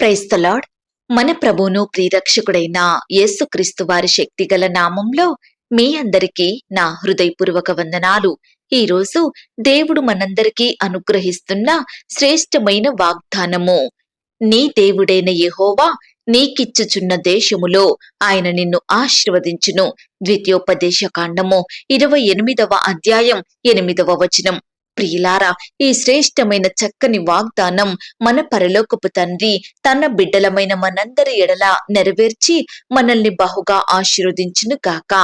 క్రైస్తలాడ్ మన ప్రభువును ప్రియరక్షకుడైన యేసుక్రీస్తు వారి శక్తిగల నామంలో మీ అందరికీ నా హృదయపూర్వక వందనాలు. ఈ రోజు దేవుడు మనందరికీ అనుగ్రహిస్తున్న శ్రేష్టమైన వాగ్దానము. నీ దేవుడైన యహోవా నీకిచ్చుచున్న దేశములో ఆయన నిన్ను ఆశీర్వదించును. ద్వితీయోపదేశ కాండము ఇరవై ఎనిమిదవ అధ్యాయం ఎనిమిదవ వచనం. ప్రియులారా ఈ శ్రేష్టమైన చక్కని వాగ్దానం మన పరలోకపు తండ్రి తన బిడ్డలమైన మనందరి ఎడల నెరవేర్చి మనల్ని బహుగా ఆశీర్వదించును గాక.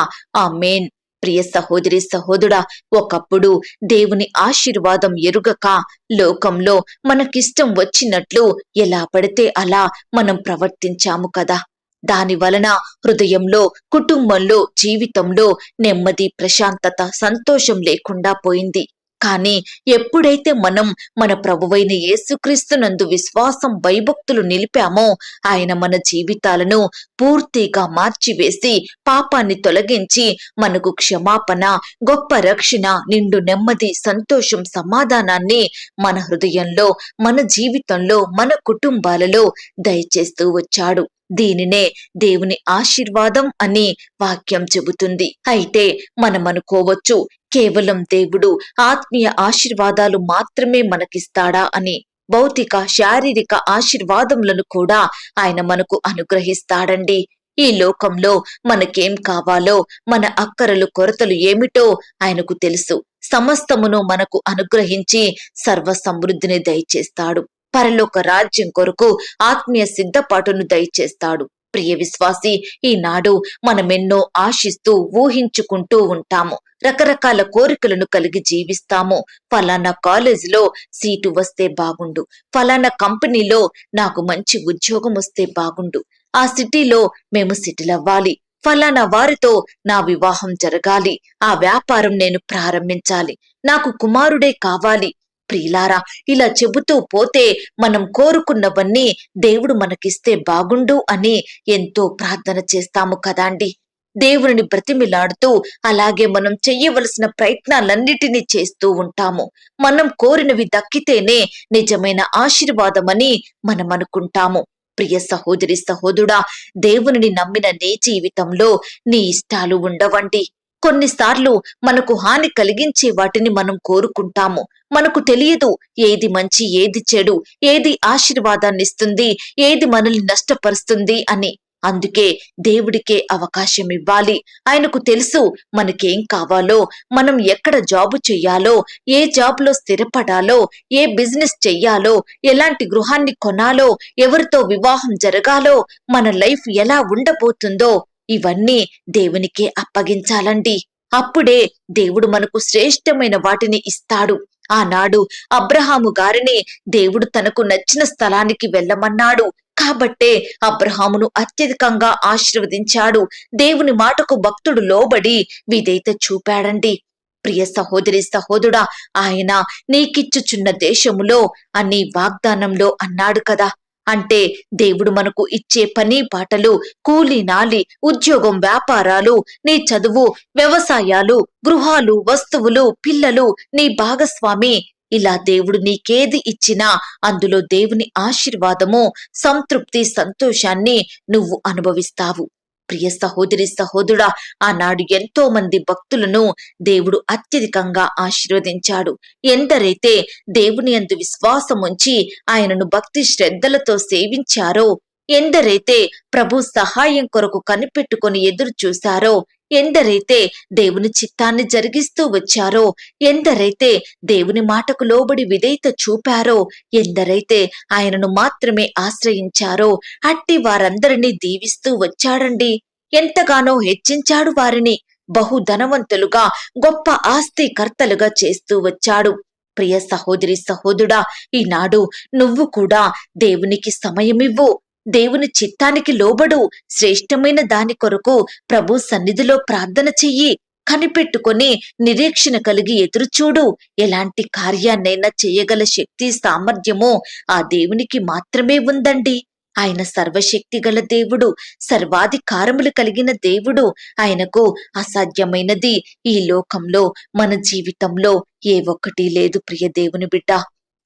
మేన్ ప్రియ సహోదరి సహోదరుడా ఒకప్పుడు దేవుని ఆశీర్వాదం ఎరుగక లోకంలో మనకిష్టం వచ్చినట్లు ఎలా పడితే అలా మనం ప్రవర్తించాము కదా. దాని వలన హృదయంలో కుటుంబంలో జీవితంలో నెమ్మది ప్రశాంతత సంతోషం లేకుండా పోయింది. కానీ ఎప్పుడైతే మనం మన ప్రభువైన యేసుక్రీస్తునందు విశ్వాసం భయభక్తులు నిలిపామో ఆయన మన జీవితాలను పూర్తిగా మార్చివేసి పాపాన్ని తొలగించి మనకు క్షమాపణ గొప్ప రక్షణ నిండు నెమ్మది సంతోషం సమాధానాన్ని మన హృదయంలో మన జీవితంలో మన కుటుంబాలలో దయచేస్తూ వచ్చాడు. దీనినే దేవుని ఆశీర్వాదం అని వాక్యం చెబుతుంది. అయితే మనం అనుకోవచ్చు కేవలం దేవుడు ఆత్మీయ ఆశీర్వాదాలు మాత్రమే మనకిస్తాడా అని భౌతిక శారీరక ఆశీర్వాదములను కూడా ఆయన మనకు అనుగ్రహిస్తాడండి. ఈ లోకంలో మనకేం కావాలో మన అక్కరలు కొరతలు ఏమిటో ఆయనకు తెలుసు. సమస్తమును మనకు అనుగ్రహించి సర్వ సమృద్ధిని దయచేస్తాడు. పరలోక రాజ్యం కొరకు ఆత్మీయ సిద్ధపాటును దయచేస్తాడు. ప్రియ విశ్వాసి ఈనాడు మనమెన్నో ఆశిస్తూ ఊహించుకుంటూ ఉంటాము. రకరకాల కోరికలను కలిగి జీవిస్తాము. ఫలానా కాలేజీలో సీటు వస్తే బాగుండు. ఫలానా కంపెనీలో నాకు మంచి ఉద్యోగం వస్తే బాగుండు. ఆ సిటీలో మేము సెటిల్ అవ్వాలి. ఫలానా వారితో నా వివాహం జరగాలి. ఆ వ్యాపారం నేను ప్రారంభించాలి. నాకు కుమారుడే కావాలి. ప్రియులారా ఇలా చెబుతూ పోతే మనం కోరుకున్నవన్నీ దేవుడు మనకిస్తే బాగుండు అని ఎంతో ప్రార్థన చేస్తాము కదాండి దేవుని బ్రతిమిలాడుతూ అలాగే మనం చెయ్యవలసిన ప్రయత్నాలన్నిటినీ చేస్తూ ఉంటాము. మనం కోరినవి దక్కితేనే నిజమైన ఆశీర్వాదమని మనం అనుకుంటాము. ప్రియ సహోదరి సహోదుడా దేవుని నమ్మిన నీ జీవితంలో నీ ఇష్టాలు ఉండవండి. కొన్నిసార్లు మనకు హాని కలిగించే వాటిని మనం కోరుకుంటాము. మనకు తెలియదు ఏది మంచి ఏది చెడు ఏది ఆశీర్వాదాన్నిస్తుంది ఏది మనల్ని నష్టపరుస్తుంది అని. అందుకే దేవుడికే అవకాశం ఇవ్వాలి. ఆయనకు తెలుసు మనకేం కావాలో మనం ఎక్కడ జాబు చెయ్యాలో ఏ జాబ్లో స్థిరపడాలో ఏ బిజినెస్ చెయ్యాలో ఎలాంటి గృహాన్ని కొనాలో ఎవరితో వివాహం జరగాలో మన లైఫ్ ఎలా ఉండబోతుందో ఇవన్నీ దేవునికే అప్పగించాలండి. అప్పుడే దేవుడు మనకు శ్రేష్టమైన వాటిని ఇస్తాడు. ఆనాడు అబ్రహాము గారిని దేవుడు తనకు నచ్చిన స్థలానికి వెళ్ళమన్నాడు. కాబట్టే అబ్రహామును అత్యధికంగా ఆశీర్వదించాడు. దేవుని మాటకు భక్తుడు లోబడి విధేయత చూపాడండి. ప్రియ సహోదరి సహోదరుడా ఆయన నీకిచ్చుచున్న దేశములో అని వాగ్దానంలో అన్నాడు కదా. అంటే దేవుడు మనకు ఇచ్చే పని పాటలు కూలి నాలి ఉద్యోగం వ్యాపారాలు నీ చదువు వ్యవసాయాలు గృహాలు వస్తువులు పిల్లలు నీ భాగస్వామి. ఇలా దేవుడు నీకేది ఇచ్చినా అందులో దేవుని ఆశీర్వాదము సంతృప్తి సంతోషాన్ని నువ్వు అనుభవిస్తావు. ప్రియ సహోదరి సహోదరుడా ఆనాడు ఎంతో మంది భక్తులను దేవుడు అత్యధికంగా ఆశీర్వదించాడు. ఎందరైతే దేవుని అందు విశ్వాసం ఉంచి ఆయనను భక్తి శ్రద్ధలతో సేవించారో ఎందరైతే ప్రభు సహాయం కొరకు కనిపెట్టుకొని ఎదురు చూశారో ఎందరైతే దేవుని చిత్తాన్ని జరిగిస్తూ వచ్చారో ఎందరైతే దేవుని మాటకు లోబడి విధేయత చూపారో ఎందరైతే ఆయనను మాత్రమే ఆశ్రయించారో అట్టి వారందరినీ దీవిస్తూ వచ్చాడండి. ఎంతగానో హెచ్చించాడు వారిని. బహు ధనవంతులుగా గొప్ప ఆస్తి కర్తలుగా చేస్తూ వచ్చాడు. ప్రియ సహోదరి సహోదుడా ఈనాడు నువ్వు కూడా దేవునికి సమయమివ్వు. దేవుని చిత్తానికి లోబడు శ్రేష్టమైన దాని కొరకు ప్రభు సన్నిధిలో ప్రార్థన చెయ్యి. కనిపెట్టుకొని నిరీక్షణ కలిగి ఎదురుచూడు. ఎలాంటి కార్యాన్నైనా చేయగల శక్తి సామర్థ్యము ఆ దేవునికి మాత్రమే ఉందండి. ఆయన సర్వశక్తి గల దేవుడు సర్వాధికారములు కలిగిన దేవుడు. ఆయనకు అసాధ్యమైనది ఈ లోకంలో మన జీవితంలో ఏ ఒక్కటి లేదు ప్రియ దేవుని బిడ్డ.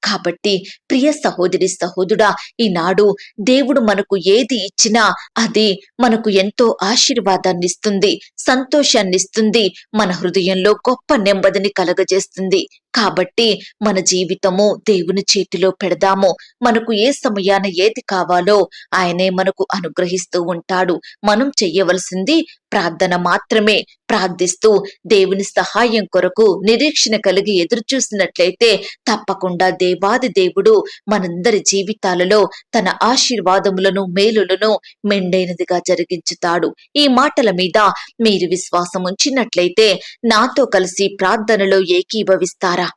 కాబట్టి ప్రియ సహోదరి సహోదుడా ఈనాడు దేవుడు మనకు ఏది ఇచ్చినా అది మనకు ఎంతో ఆశీర్వాదాన్ని ఇస్తుంది సంతోషాన్ని ఇస్తుంది మన హృదయంలో గొప్ప నెమ్మదిని కలగజేస్తుంది. కాబట్టి మన జీవితము దేవుని చేతిలో పెడదాము. మనకు ఏ సమయాన ఏది కావాలో ఆయనే మనకు అనుగ్రహిస్తూ ఉంటాడు. మనం చెయ్యవలసింది ప్రార్థన మాత్రమే ప్రార్థిస్తూ దేవుని సహాయం కొరకు నిరీక్షణ కలిగి ఎదురు చూసినట్లయితే తప్పకుండా దేవాది దేవుడు మనందరి జీవితాలలో తన ఆశీర్వాదములను మేలులను మెండైనదిగా జరిగించుతాడు. ఈ మాటల మీద మీరు విశ్వాసం ఉంచినట్లయితే నాతో కలిసి ప్రార్థనలో ఏకీభవిస్తారా?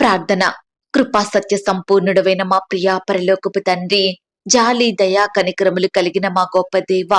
ప్రార్థన కృపా సత్య సంపూర్ణుడవైన మా ప్రియా పరలోకపు తండ్రి జాలి దయా కనికరములు కలిగిన మా గొప్ప దేవ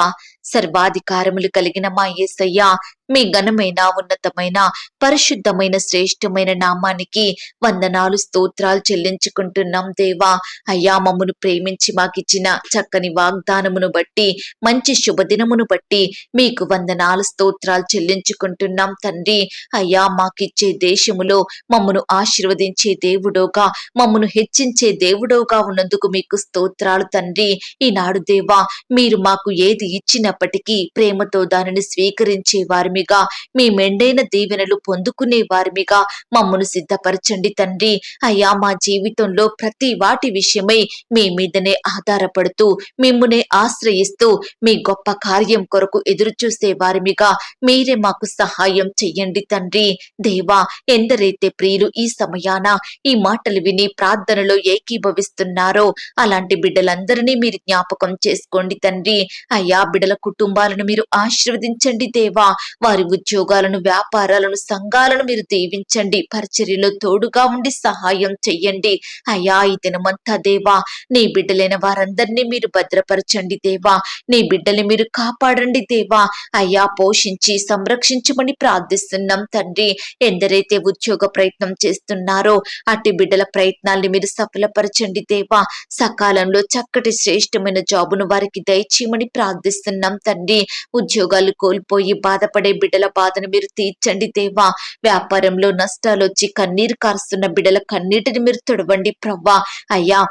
సర్వాధికారములు కలిగిన మా యేసయ్య మీ ఘనమైన ఉన్నతమైన పరిశుద్ధమైన శ్రేష్టమైన నామానికి వందనాలు స్తోత్రాలు చెల్లించుకుంటున్నాం దేవా. అయ్యా మమ్మను ప్రేమించి మాకిచ్చిన చక్కని వాగ్దానమును బట్టి మంచి శుభదినమును బట్టి మీకు వందనాలు స్తోత్రాలు చెల్లించుకుంటున్నాం తండ్రి. అయ్యా మాకిచ్చే దేశములో మమ్మను ఆశీర్వదించే దేవుడోగా మమ్మను హెచ్చించే దేవుడోగా ఉన్నందుకు మీకు స్తోత్రాలు తండ్రి. ఈనాడు దేవా మీరు మాకు ఏది ఇచ్చినప్పటికీ ప్రేమతో దానిని స్వీకరించే వారిమిగా. మీ మెండైన దీవెనలు పొందుకునే వారిమిగా మమ్మను సిద్ధపరచండి తండ్రి. అయ్యా మా జీవితంలో ప్రతి వాటి విషయమై మీ మీదనే ఆధారపడుతూ మిమ్మునే ఆశ్రయిస్తూ మీ గొప్ప కార్యం కొరకు ఎదురు చూసే వారిమిగా మీరే మాకు సహాయం చెయ్యండి తండ్రి. దేవా ఎందరైతే ప్రియులు ఈ సమయాన ఈ మాటలు విని ప్రార్థనలో ఏకీభవిస్తున్నారో అలాంటి బిడ్డలందరినీ మీరు జ్ఞాపకం చేసుకోండి తండ్రి. అయ్యా బిడ్డల కుటుంబాలను మీరు ఆశీర్వదించండి దేవా. వారి ఉద్యోగాలను వ్యాపారాలను సంఘాలను మీరు దీవించండి. పరిచర్యలో తోడుగా ఉండి సహాయం చెయ్యండి. అయ్యా ఈ దినమంతా దేవా నీ బిడ్డలైన వారందరినీ మీరు భద్రపరచండి దేవా. నీ బిడ్డల్ని మీరు కాపాడండి దేవా. అయ్యా పోషించి సంరక్షించమని ప్రార్థిస్తున్నాం తండ్రి. ఎందరైతే ఉద్యోగ ప్రయత్నం చేస్తున్నారో అట్టి బిడ్డల ప్రయత్నాల్ని మీరు సఫలపరచండి దేవా. సకాలంలో చక్కటి శ్రేష్టమైన జాబును వారికి దయచేయమని ప్రార్థిస్తున్నాం తండ్రి. ఉద్యోగాలు కోల్పోయి బాధపడే బిడ్డల బాధను మీరు తీర్చండి దేవా. వ్యాపారంలో నష్టాలు వచ్చి కన్నీరు కారుస్తున్న బిడ్డల కన్నీటిని మీరు తొడవండి ప్రవ్వా. అయ్యా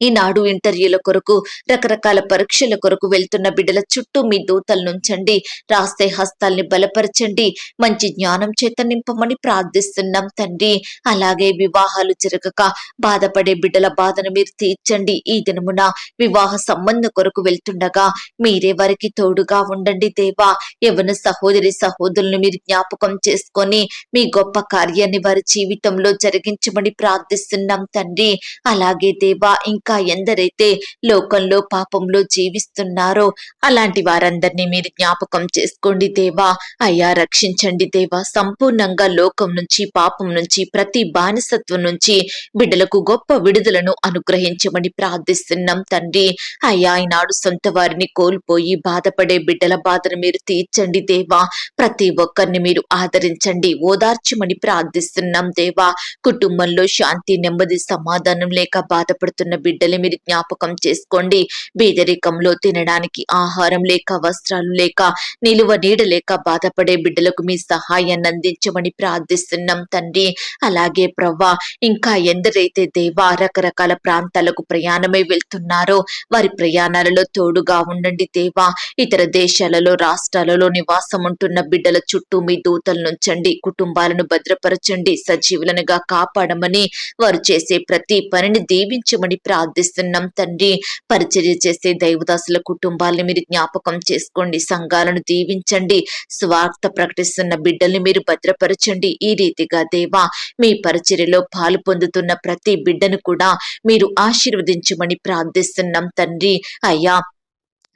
ఈనాడు ఇంటర్వ్యూల కొరకు రకరకాల పరీక్షల కొరకు వెళ్తున్న బిడ్డల చుట్టూ మీ దూతలనుంచండి రాస్తే హస్తాల్ని బలపరచండి మంచి జ్ఞానం చేత నింపమని ప్రార్థిస్తున్నాం తండ్రి. అలాగే వివాహాలు జరగక బాధపడే బిడ్డల బాధను మీరు తీర్చండి. ఈ దినమున వివాహ సంబంధం కొరకు వెళ్తుండగా మీరే వారికి తోడుగా ఉండండి దేవా. ఎవరి సహోదరి సహోదరులను మీరు జ్ఞాపకం చేసుకొని మీ గొప్ప కార్యాన్ని వారి జీవితంలో జరిగించమని ప్రార్థిస్తున్నాం తండ్రి. అలాగే దేవా ఇంకా ఎందరైతే లోకంలో పాపంలో జీవిస్తున్నారో అలాంటి వారందరినీ మీరు జ్ఞాపకం చేసుకోండి దేవా. అయ్యా రక్షించండి దేవా. సంపూర్ణంగా లోకం నుంచి పాపం నుంచి ప్రతి బానిసత్వం నుంచి బిడ్డలకు గొప్ప విడుదలను అనుగ్రహించమని ప్రార్థిస్తున్నాం తండ్రి. అయ్యా ఈనాడు సొంత వారిని కోల్పోయి బాధపడే బిడ్డల బాధను మీరు తీర్చండి దేవా. ప్రతి ఒక్కరిని మీరు ఆదరించండి ఓదార్చమని ప్రార్థిస్తున్నాం దేవా. కుటుంబంలో శాంతి నెమ్మది సమాధానం లేక బాధపడుతున్న బిడ్డ బిడ్డలు మీరు జ్ఞాపకం చేసుకోండి. బీదరికంలో తినడానికి ఆహారం లేక వస్త్రాలు లేక నిలువ నీడ లేక బాధపడే బిడ్డలకు మీ సహాయాన్ని అందించమని ప్రార్థిస్తున్నాం తండ్రి. అలాగే ప్రవ్వా ఇంకా ఎందరైతే దేవా రకరకాల ప్రాంతాలకు ప్రయాణమై వెళ్తున్నారో వారి ప్రయాణాలలో తోడుగా ఉండండి దేవా. ఇతర దేశాలలో రాష్ట్రాలలో నివాసం ఉంటున్న బిడ్డల చుట్టూ మీ దూతలు నుంచండి కుటుంబాలను భద్రపరచండి. సజీవులనుగా కాపాడమని వారు చేసే ప్రతి పనిని దీవించమని ప్రార్థిస్తున్నాం తండ్రి. పరిచర్య చేసే దైవదాసుల కుటుంబాల్ని మీరు జ్ఞాపకం చేసుకోండి. సంఘాలను దీవించండి. స్వార్థ ప్రకటిస్తున్న బిడ్డల్ని మీరు భద్రపరచండి. ఈ రీతిగా దేవా మీ పరిచర్యలో పాలు పొందుతున్న ప్రతి బిడ్డను కూడా మీరు ఆశీర్వదించమని ప్రార్థిస్తున్నాం తండ్రి. అయ్యా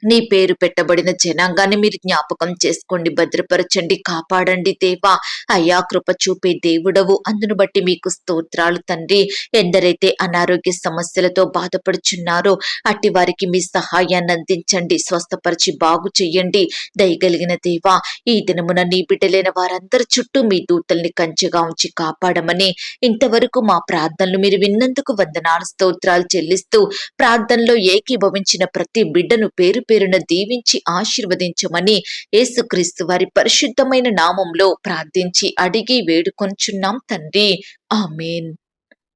నీ పేరు పెట్టబడిన జనాంగాన్ని మీరు జ్ఞాపకం చేసుకోండి భద్రపరచండి కాపాడండి దేవా. అయ్యా కృప చూపే దేవుడవు. అందును బట్టి మీకు స్తోత్రాలు తండ్రి. ఎందరైతే అనారోగ్య సమస్యలతో బాధపడుచున్నారో అట్టి వారికి మీ సహాయాన్ని అందించండి. స్వస్థపరిచి బాగు చెయ్యండి. దయగలిగిన దేవా ఈ దినమున నీ బిడ్డలైన వారందరి చుట్టూ మీ దూతల్ని కంచెగా ఉంచి కాపాడమని ఇంతవరకు మా ప్రార్థనలు మీరు విన్నందుకు వందనాలు స్తోత్రాలు చెల్లిస్తూ ప్రార్థనలో ఏకీభవించిన ప్రతి బిడ్డను పేరు పేరున దీవించి ఆశీర్వదించమని యేసుక్రీస్తు వారి పరిశుద్ధమైన నామంలో ప్రార్థించి అడిగి వేడుకొంచున్నాం తండ్రి. ఆమెన్.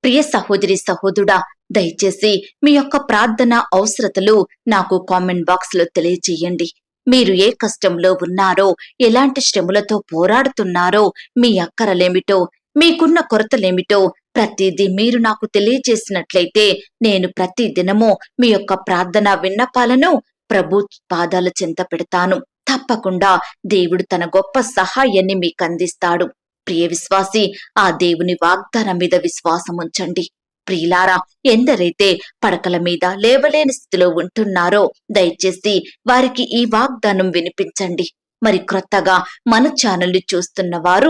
ప్రియ సహోదరి సహోదరుడా దయచేసి మీ యొక్క ప్రార్థన అవసరతలు నాకు కామెంట్ బాక్స్లో తెలియజేయండి. మీరు ఏ కష్టంలో ఉన్నారో ఎలాంటి శ్రమలతో పోరాడుతున్నారో మీ అక్కరలేమిటో మీకున్న కొరతలేమిటో ప్రతిదీ మీరు నాకు తెలియజేసినట్లయితే నేను ప్రతి దినము మీ యొక్క ప్రార్థన విన్నపాలను ప్రభు పాదాల చెంత పెడతాను. తప్పకుండా దేవుడు తన గొప్ప సహాయాన్ని మీకు అందిస్తాడు. ప్రియ విశ్వాసి ఆ దేవుని వాగ్దానం మీద విశ్వాసం ఉంచండి. ప్రియులారా ఎందరైతే పడకల మీద లేవలేని స్థితిలో ఉంటున్నారో దయచేసి వారికి ఈ వాగ్దానం వినిపించండి. మరి క్రొత్తగా మన ఛానల్ని చూస్తున్న వారు